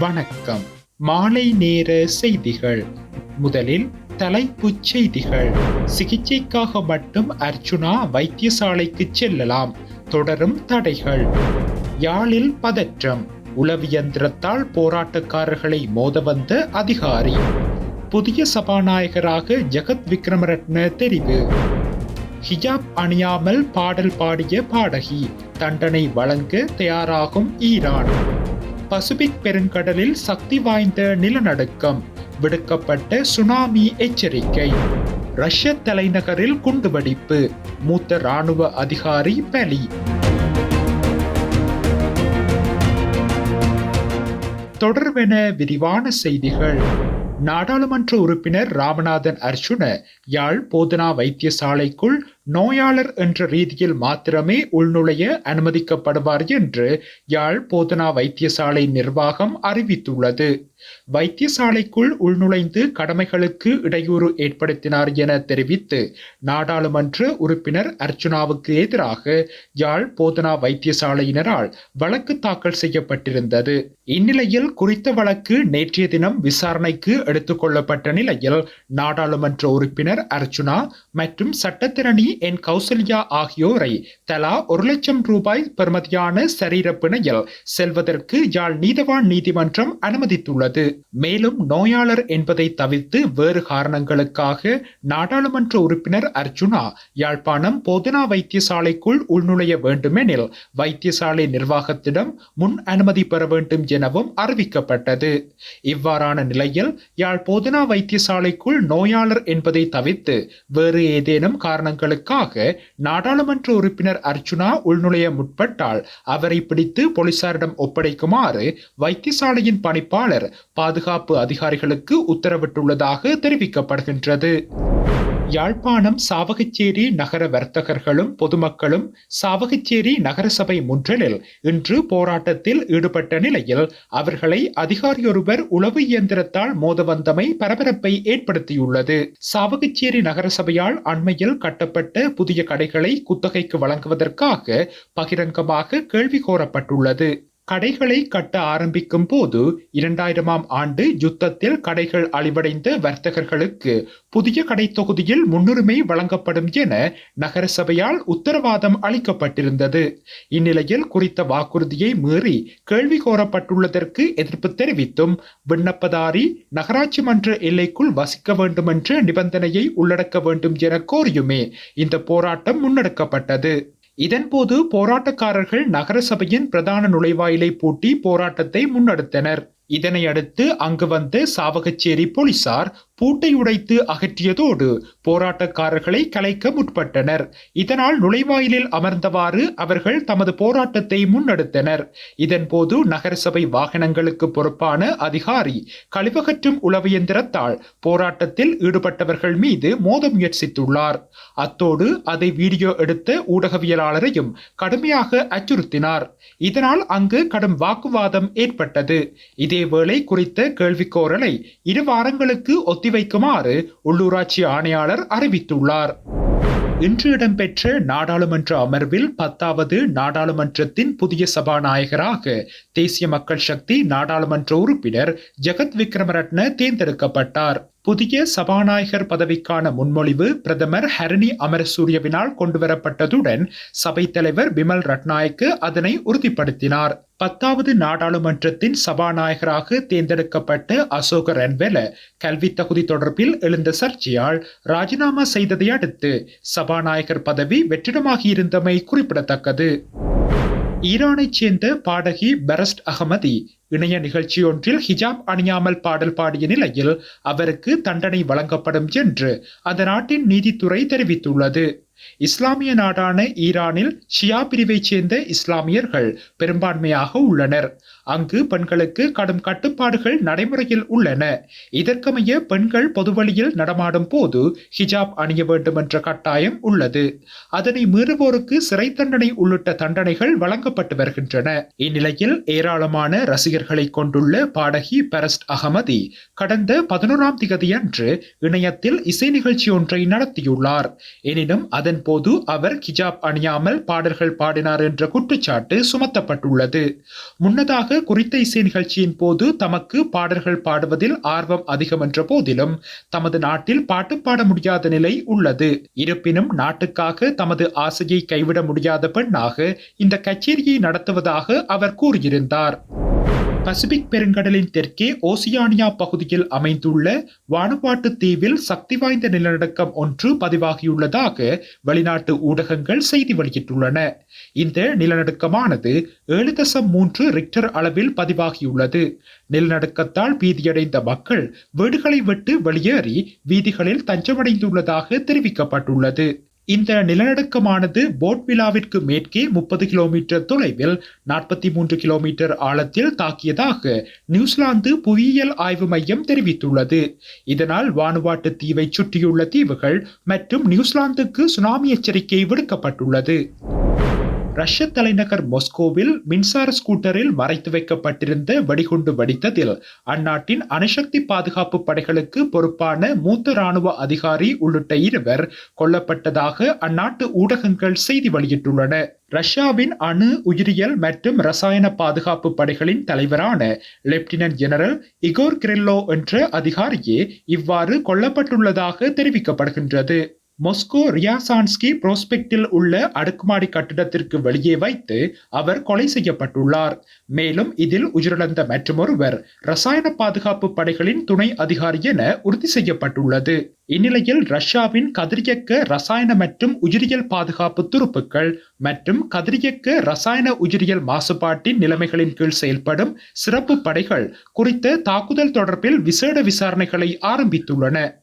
வணக்கம். மாலை நேர செய்திகள். முதலில் தலைப்புச் செய்திகள். சிகிச்சைக்காக மட்டும் அர்ச்சுனா வைத்தியசாலைக்கு செல்லலாம். தொடரும் தடைகள். யாழில் பதற்றம். உளவியந்திரத்தால் போராட்டக்காரர்களை மோத வந்த அதிகாரி. புதிய சபாநாயகராக ஜெகத் விக்ரமரட்ன தெரிவு. ஹிஜாப் அணியாமல் பாடல் பாடிய பாடகி. தண்டனை வழங்க தயாராகும் ஈரான். பசிபிக் பெருங்கடலில் சக்தி வாய்ந்த நிலநடுக்கம். விடுக்கப்பட்ட சுனாமி எச்சரிக்கை. ரஷ்ய தலைநகரில் குண்டுவெடிப்பு. மூத்த ராணுவ அதிகாரி பலி. தொடர்பென விரிவான செய்திகள். நாடாளுமன்ற உறுப்பினர் ராமநாதன் அர்ஜுன யாழ் போதனா வைத்தியசாலைக்குள் நோயாளர் என்ற ரீதியில் மாத்திரமே உள்நுழைய அனுமதிக்கப்படுவார் என்று யாழ் போதனா வைத்தியசாலை நிர்வாகம் அறிவித்துள்ளது. வைத்தியசாலைக்குள் உள்நுழைந்து கடமைகளுக்கு இடையூறு ஏற்படுத்தினார் என தெரிவித்து நாடாளுமன்ற உறுப்பினர் அர்ச்சுனாவுக்கு எதிராக யாழ் போதனா வைத்தியசாலையினரால் வழக்கு தாக்கல் செய்யப்பட்டிருந்தது. இந்நிலையில் குறித்த வழக்கு நேற்றைய தினம் விசாரணைக்கு எடுத்துக் கொள்ளப்பட்ட நிலையில் நாடாளுமன்ற உறுப்பினர் அர்ச்சுனா மற்றும் சட்டத்திரணி என். கௌசல்யா ஆகியோரை தலா ஒரு லட்சம் ரூபாய் பெறுமதியான சரீர பிணையில் செல்வதற்கு யாழ் நீதவான் நீதிமன்றம் அனுமதித்துள்ளது. மேலும் நோயாளர் என்பதை தவிர்த்து வேறு காரணங்களுக்காக நாடாளுமன்ற உறுப்பினர் அர்ஜுனா யாழ்ப்பாணம் போதனா வைத்தியசாலைக்குள் உள்நுழைய வேண்டுமெனில் வைத்தியசாலை நிர்வாகத்திடம் முன் அனுமதி பெற வேண்டும் எனவும் அறிவிக்கப்பட்டது. இவ்வாறான நிலையில் யாழ் போதனா வைத்தியசாலைக்குள் நோயாளர் என்பதை தவிர்த்து வேறு ஏதேனும் காரணங்களுக்காக நாடாளுமன்ற உறுப்பினர் அர்ஜுனா உள்நுழைய முற்பட்டால் அவரை பிடித்து போலீசாரிடம் ஒப்படைக்குமாறு வைத்தியசாலையின் பணிப்பாளர் பாதுகாப்பு அதிகாரிகளுக்கு உத்தரவிட்டுள்ளதாக தெரிவிக்கப்படுகின்றது. யாழ்ப்பாணம் சாவகச்சேரி நகர வர்த்தகர்களும் பொதுமக்களும் சாவகச்சேரி நகரசபை முன்றலில் இன்று போராட்டத்தில் ஈடுபட்ட நிலையில் அவர்களை அதிகாரியொருவர் உளவு இயந்திரத்தால் மோத வந்தமை பரபரப்பை ஏற்படுத்தியுள்ளது. சாவகச்சேரி நகரசபையால் அண்மையில் கட்டப்பட்ட புதிய கடைகளை குத்தகைக்கு வழங்குவதற்காக பகிரங்கமாக கேள்வி கோரப்பட்டுள்ளது. கடைகளை கட்ட ஆரம்பிக்கும் போது இரண்டாயிரமாம் ஆண்டு யுத்தத்தில் கடைகள் அழிவடைந்த வர்த்தகர்களுக்கு புதிய கடை தொகுதியில் முன்னுரிமை வழங்கப்படும் என நகரசபையால் உத்தரவாதம் அளிக்கப்பட்டிருந்தது. இந்நிலையில் குறித்த வாக்குறுதியை மீறி கேள்வி கோரப்பட்டுள்ளதற்கு எதிர்ப்பு தெரிவித்தும் விண்ணப்பதாரி நகராட்சி மன்ற எல்லைக்குள் வசிக்க வேண்டும் என்ற நிபந்தனையை உள்ளடக்க வேண்டும் என கோரியுமே இந்த போராட்டம் முன்னெடுக்கப்பட்டது. இதன்போது போராட்டக்காரர்கள் நகரசபையின் பிரதான நுழைவாயிலை பூட்டி போராட்டத்தை முன்னெடுத்தனர். இதனை அடுத்து அங்கு வந்த சாவகச்சேரி போலீசார் பூட்டை உடைத்து அகற்றியதோடு போராட்டக்காரர்களை கலைக்க முற்பட்டனர். இதனால் நுழைவாயிலில் அமர்ந்தவாறு அவர்கள் தமது போராட்டத்தை முன்னெடுத்தனர். இதன்போது நகரசபை வாகனங்களுக்கு பொறுப்பான அதிகாரி கழிவகற்றும் உளவியந்திரத்தால் போராட்டத்தில் ஈடுபட்டவர்கள் மீது மோத முயற்சித்துள்ளார். அத்தோடு அதை வீடியோ எடுத்த ஊடகவியலாளரையும் கடுமையாக அச்சுறுத்தினார். இதனால் அங்கு கடும் வாக்குவாதம் ஏற்பட்டது. இதேவேளை குறித்த கேள்விக்கோரலை இரு வாரங்களுக்கு ஒத்திவைக்குமாறு உள்ளூராட்சி ஆணையாளர் அறிவித்துள்ளார். இன்று இடம்பெற்ற நாடாளுமன்ற அமர்வில் பத்தாவது நாடாளுமன்றத்தின் புதிய சபாநாயகராக தேசிய மக்கள் சக்தி நாடாளுமன்ற உறுப்பினர் ஜெகத் விக்ரமரட்ன தேர்ந்தெடுக்கப்பட்டார். புதிய சபாநாயகர் பதவிக்கான முன்மொழிவு பிரதமர் ஹரணி அமரசூரியவினால் கொண்டுவரப்பட்டதுடன் சபைத் தலைவர் பிமல் ரட்நாயக்கு அதனை உறுதிப்படுத்தினார். பத்தாவது நாடாளுமன்றத்தின் சபாநாயகராக தேர்ந்தெடுக்கப்பட்ட அசோக ரன்வெல கல்வி தகுதி தொடர்பில் எழுந்த சர்ச்சையால் ராஜினாமா செய்ததை அடுத்து சபாநாயகர் பதவி வெற்றிடமாகியிருந்தமை குறிப்பிடத்தக்கது. ஈரானைச் சேர்ந்த பாடகி பரஸ்ட் அகமதி இணைய நிகழ்ச்சி ஒன்றில் ஹிஜாப் அணியாமல் பாடல் பாடிய நிலையில் அவருக்கு தண்டனை வழங்கப்படும் என்று அந்த நாட்டின் நீதித்துறை தெரிவித்துள்ளது. இஸ்லாமிய நாடான ஈரானில் ஷியா பிரிவைச் சேர்ந்த இஸ்லாமியர்கள் பெரும்பான்மையாக உள்ளனர். அங்கு பெண்களுக்கு கடும் கட்டுப்பாடுகள் நடைமுறையில் உள்ளன. இதற்கமைய பெண்கள் பொதுவழியில் நடமாடும் போது ஹிஜாப் அணிய வேண்டும் என்ற கட்டாயம் உள்ளது. அதனை மீறுவோருக்கு சிறை தண்டனை உள்ளிட்ட தண்டனைகள் வழங்கப்பட்டு வருகின்றன. இந்நிலையில் ஏராளமான ரசிகர்களை கொண்டுள்ள பாடகி பரஸ்ட் அகமதி கடந்த பதினோராம் திகதியன்று இணையத்தில் இசை நிகழ்ச்சி ஒன்றை நடத்தியுள்ளார். எனினும் அது அதன் போது அவர் ஹிஜாப் அணியாமல் பாடல்கள் பாடினார் என்ற குற்றச்சாட்டு சுமத்தப்பட்டுள்ளது. முன்னதாக குறித்த இசை நிகழ்ச்சியின் போது தமக்கு பாடல்கள் பாடுவதில் ஆர்வம் அதிகம் என்ற போதிலும் தமது நாட்டில் பாட்டு பாட முடியாத நிலை உள்ளது. இருப்பினும் நாட்டுக்காக தமது ஆசையை கைவிட முடியாத பெண்ணாக இந்த கச்சேரியை நடத்துவதாக அவர் கூறியிருந்தார். பசிபிக் பெருங்கடலின் தெற்கே ஓசியானியா பகுதியில் அமைந்துள்ள வானுபாட்டு தீவில் சக்தி வாய்ந்த நிலநடுக்கம் ஒன்று பதிவாகியுள்ளதாக வெளிநாட்டு ஊடகங்கள் செய்தி வெளியிட்டுள்ளன. இந்த நிலநடுக்கமானது ஏழு தசம் மூன்று ரிக்டர் அளவில் பதிவாகியுள்ளது. நிலநடுக்கத்தால் பீதியடைந்த மக்கள் வீடுகளை விட்டு வெளியேறி வீதிகளில் தஞ்சமடைந்துள்ளதாக தெரிவிக்கப்பட்டுள்ளது. இந்த நிலநடுக்கமானது போட்விலாவிற்கு மேற்கே முப்பது கிலோமீட்டர் தொலைவில் நாற்பத்தி மூன்று கிலோமீட்டர் ஆழத்தில் தாக்கியதாக நியூசிலாந்து புவியியல் ஆய்வு மையம் தெரிவித்துள்ளது. இதனால் வானுவாட்டு தீவை சுற்றியுள்ள தீவுகள் மற்றும் நியூசிலாந்துக்கு சுனாமி எச்சரிக்கை விடுக்கப்பட்டுள்ளது. ரஷ்ய தலைநகர் மொஸ்கோவில் மின்சார ஸ்கூட்டரில் மறைத்து வைக்கப்பட்டிருந்த வெடிகுண்டு வெடித்ததில் அந்நாட்டின் அணுசக்தி பாதுகாப்பு படைகளுக்கு பொறுப்பான மூத்த ராணுவ அதிகாரி உள்ளிட்ட இருவர் கொல்லப்பட்டதாக அந்நாட்டு ஊடகங்கள் செய்தி வெளியிட்டுள்ளன. ரஷ்யாவின் அணு உயிரியல் மற்றும் ரசாயன பாதுகாப்பு படைகளின் தலைவரான லெப்டினன்ட் ஜெனரல் இகோர் கிரில்லோ என்ற அதிகாரியே இவ்வாறு கொல்லப்பட்டுள்ளதாக தெரிவிக்கப்படுகின்றது. மொஸ்கோ ரியாசான்ஸ்கி புரோஸ்பெக்டில் உள்ள அடுக்குமாடி கட்டிடத்திற்கு வெளியே வைத்து அவர் கொலை செய்யப்பட்டுள்ளார். மேலும் இதில் உயிரிழந்த மற்றொருவர் ரசாயன பாதுகாப்பு படைகளின் துணை அதிகாரி என உறுதி செய்யப்பட்டுள்ளது. இந்நிலையில் ரஷ்யாவின் கதிரியக்க ரசாயன மற்றும் உயிரியல் பாதுகாப்பு துருப்புக்கள் மற்றும் கதிரியக்க ரசாயன உயிரியல் மாசுபாட்டின் நிலைமைகளின் கீழ் செயல்படும் சிறப்பு படைகள் குறித்த தாக்குதல் தொடர்பில் விசேட விசாரணைகளை ஆரம்பித்துள்ளன.